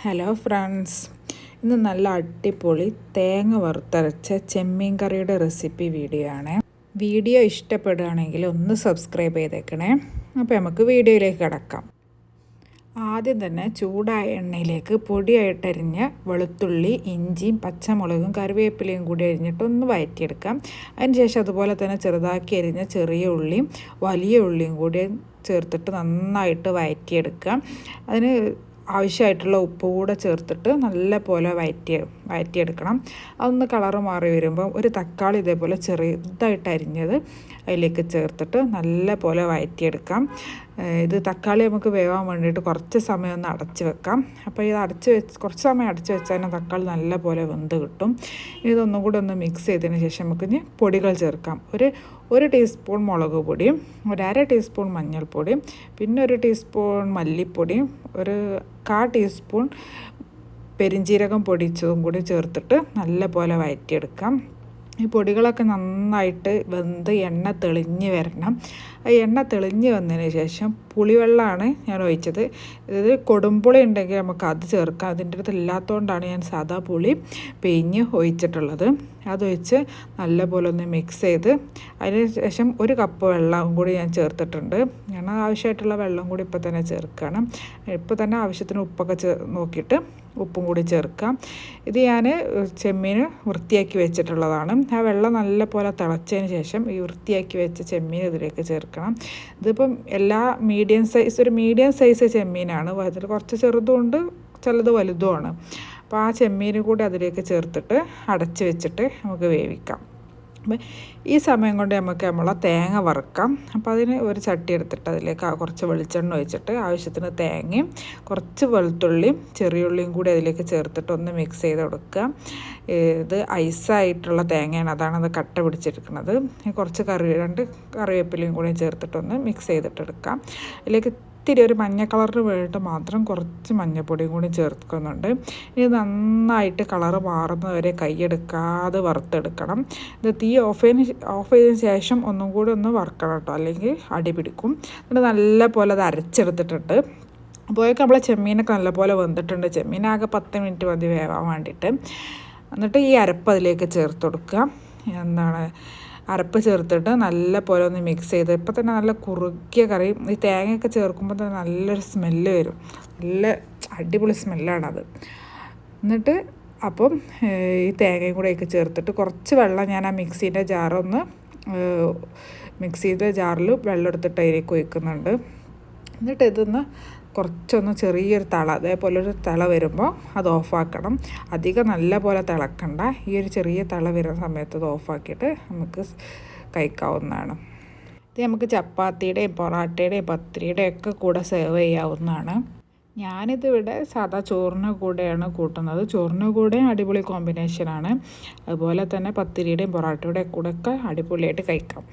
Hello friends ഇന്ന് നല്ല അടിപൊളി തേങ്ങ വറുത്തരച്ച ചെമ്മീൻ കറിയുടെ റെസിപ്പി വീഡിയോ ആണ്. വീഡിയോ ഇഷ്ടപ്പെടുകയാണെങ്കിൽ ഒന്ന് സബ്സ്ക്രൈബ് ചെയ്തേക്കണേ. അപ്പോൾ നമുക്ക് വീഡിയോയിലേക്ക് കിടക്കാം. ആദ്യം തന്നെ ചൂടായ എണ്ണയിലേക്ക് പൊടിയായിട്ടരിഞ്ഞ വെളുത്തുള്ളി ഇഞ്ചിയും പച്ചമുളകും കറിവേപ്പിലയും കൂടി അരിഞ്ഞിട്ട് ഒന്ന് വയറ്റിയെടുക്കാം. അതിനുശേഷം അതുപോലെ തന്നെ ചെറുതാക്കി അരിഞ്ഞ ചെറിയ ഉള്ളിയും വലിയ ഉള്ളിയും കൂടി ചേർത്തിട്ട് നന്നായിട്ട് വയറ്റിയെടുക്കാം. അതിന് ആവശ്യമായിട്ടുള്ള ഉപ്പ് കൂടെ ചേർത്തിട്ട് നല്ല പോലെ വയറ്റി വയറ്റിയെടുക്കണം. അതൊന്ന് കളറ് മാറി വരുമ്പോൾ ഒരു തക്കാളി ഇതേപോലെ ചെറുതായിട്ട് അരിഞ്ഞത് അതിലേക്ക് ചേർത്തിട്ട് നല്ല പോലെ വയറ്റിയെടുക്കാം ഇത് തക്കാളി നമുക്ക് വേവാൻ വേണ്ടിയിട്ട് കുറച്ച് സമയം ഒന്ന് അടച്ച് വെക്കാം. അപ്പോൾ ഇത് അടച്ച് വെച്ച് കുറച്ച് സമയം അടച്ച് വെച്ചാൽ തക്കാളി നല്ല പോലെ വെന്ത് കിട്ടും. ഇതൊന്നും കൂടെ ഒന്ന് മിക്സ് ചെയ്തതിന് ശേഷം നമുക്ക് ഇനി പൊടികൾ ചേർക്കാം. ഒരു ഒരു ടീസ്പൂൺ മുളക് പൊടിയും ഒരു അര ടീസ്പൂൺ മഞ്ഞൾപ്പൊടിയും പിന്നെ ഒരു ടീസ്പൂൺ മല്ലിപ്പൊടിയും ഒരു കാ ടീസ്പൂൺ പെരിഞ്ജീരകം പൊടിച്ചതും കൂടി ചേർത്തിട്ട് നല്ല പോലെ വഴറ്റിയെടുക്കാം ഈ പൊടികളൊക്കെ നന്നായിട്ട് വെന്ത് എണ്ണ തെളിഞ്ഞ് വരണം. എണ്ണ തെളിഞ്ഞ് വന്നതിന് ശേഷം പുളിവെള്ളമാണ് ഞാൻ ഒഴിച്ചത്. ഇത് കൊടുമ്പുളി ഉണ്ടെങ്കിൽ നമുക്ക് അത് ചേർക്കാം. അതിന്റെ അടുത്ത് ഇല്ലാത്തതുകൊണ്ടാണ് ഞാൻ സാധാ പുളി പിഴിഞ്ഞ് ഒഴിച്ചിട്ടുള്ളത്. അതൊഴിച്ച് നല്ലപോലെ ഒന്ന് മിക്സ് ചെയ്ത് അതിന് ശേഷം ഒരു കപ്പ് വെള്ളം കൂടി ഞാൻ ചേർത്തിട്ടുണ്ട്. ഞാൻ ആവശ്യമായിട്ടുള്ള വെള്ളം കൂടി ഇപ്പോൾ തന്നെ ചേർക്കണം. ഇപ്പോൾ തന്നെ ആവശ്യത്തിന് ഉപ്പൊക്കെ ചേർ നോക്കിയിട്ട് ഉപ്പും കൂടി ചേർക്കാം. ഇത് ഞാൻ ചെമ്മീൻ വൃത്തിയാക്കി വെച്ചിട്ടുള്ളതാണ്. ആ വെള്ളം നല്ല പോലെ തിളച്ചതിന് ശേഷം ഈ വൃത്തിയാക്കി വെച്ച ചെമ്മീൻ ഇതിലേക്ക് ചേർക്കണം. ഇതിപ്പം എല്ലാ മീഡിയം സൈസ് ഒരു മീഡിയം സൈസ് ചെമ്മീനാണ്. അതിൽ കുറച്ച് ചെറുതുമുണ്ട് ചിലത് വലുതുമാണ്. അപ്പോൾ ആ ചെമ്മീനും കൂടി അതിലേക്ക് ചേർത്തിട്ട് അടച്ച് വെച്ചിട്ട് നമുക്ക് വേവിക്കാം. അപ്പം ഈ സമയം കൊണ്ട് നമുക്ക് നമ്മളെ തേങ്ങ വറുക്കാം. അപ്പോൾ അതിന് ഒരു ചട്ടി എടുത്തിട്ട് അതിലേക്ക് കുറച്ച് വെളിച്ചെണ്ണ ഒഴിച്ചിട്ട് ആവശ്യത്തിന് തേങ്ങയും കുറച്ച് വെളുത്തുള്ളിയും ചെറിയുള്ളിയും കൂടി അതിലേക്ക് ചേർത്തിട്ട് ഒന്ന് മിക്സ് ചെയ്ത് കൊടുക്കുക. ഇത് ഐസായിട്ടുള്ള തേങ്ങയാണ്. അതാണ് അത് കട്ട പിടിച്ചെടുക്കുന്നത് കുറച്ച് കറി രണ്ട് കറിവേപ്പിലയും കൂടി ചേർത്തിട്ടൊന്ന് മിക്സ് ചെയ്തിട്ടെടുക്കാം അതിലേക്ക് ഇത്തിരി ഒരു മഞ്ഞ കളറിന് വേണ്ടിയിട്ട് മാത്രം കുറച്ച് മഞ്ഞപ്പൊടിയും കൂടി ചേർക്കുന്നുണ്ട്. ഇത് നന്നായിട്ട് കളറ് മാറുന്നവരെ കൈയെടുക്കാതെ വറുത്തെടുക്കണം. ഇത് തീ ഓഫ് ചെയ്തതിന് ഓഫ് ചെയ്തതിന് ശേഷം ഒന്നും കൂടി ഒന്ന് വറുക്കണം കേട്ടോ. അല്ലെങ്കിൽ അടി പിടിക്കും. എന്നിട്ട് നല്ല പോലെ അത് അരച്ചെടുത്തിട്ടുണ്ട്. അപ്പോഴേക്കും നമ്മളെ ചെമ്മീനൊക്കെ നല്ലപോലെ വെന്തിട്ടുണ്ട്. ചെമ്മീനാകെ പത്ത് മിനിറ്റ് മതി വേവാൻ വേണ്ടിയിട്ട്. എന്നിട്ട് ഈ അരപ്പ് അതിലേക്ക് ചേർത്ത് കൊടുക്കുക. എന്താണ്? അരപ്പ് ചേർത്തിട്ട് നല്ല പോലെ ഒന്ന് മിക്സ് ചെയ്ത്. ഇപ്പം തന്നെ നല്ല കുറുക്കിയ കറി. ഈ തേങ്ങയൊക്കെ ചേർക്കുമ്പോൾ തന്നെ നല്ലൊരു സ്മെല്ല് വരും. നല്ല അടിപൊളി സ്മെല്ലാണത് എന്നിട്ട് അപ്പം ഈ തേങ്ങയും കൂടെയൊക്കെ ചേർത്തിട്ട് കുറച്ച് വെള്ളം ഞാൻ ആ മിക്സീന്റെ ജാറൊന്ന് മിക്സിയുടെ ജാറിൽ വെള്ളം എടുത്തിട്ട് അതിലേക്ക് ഒഴിക്കുന്നുണ്ട്. എന്നിട്ട് ഇതൊന്ന് കുറച്ചൊന്ന് ചെറിയൊരു തള അതേപോലെ ഒരു തള വരുമ്പോൾ അത് ഓഫാക്കണം. അധികം നല്ല പോലെ തിളക്കണ്ട. ഈ ഒരു ചെറിയ തള വരുന്ന സമയത്ത് അത് ഓഫാക്കിയിട്ട് നമുക്ക് കഴിക്കാവുന്നതാണ്. ഇത് നമുക്ക് ചപ്പാത്തിയുടെയും പൊറാട്ടയുടെയും പത്തിരിയുടെയും ഒക്കെ കൂടെ സെർവ് ചെയ്യാവുന്നതാണ്. ഞാനിതിവിടെ സാധാ ചോറിന് കൂടെയാണ് കൂട്ടുന്നത്. ചോറിന് കൂടെ അടിപൊളി കോമ്പിനേഷനാണ് അതുപോലെ തന്നെ പത്തിരിയുടെയും പൊറാട്ടയുടെയും കൂടെ ഒക്കെ അടിപൊളിയായിട്ട് കഴിക്കാം.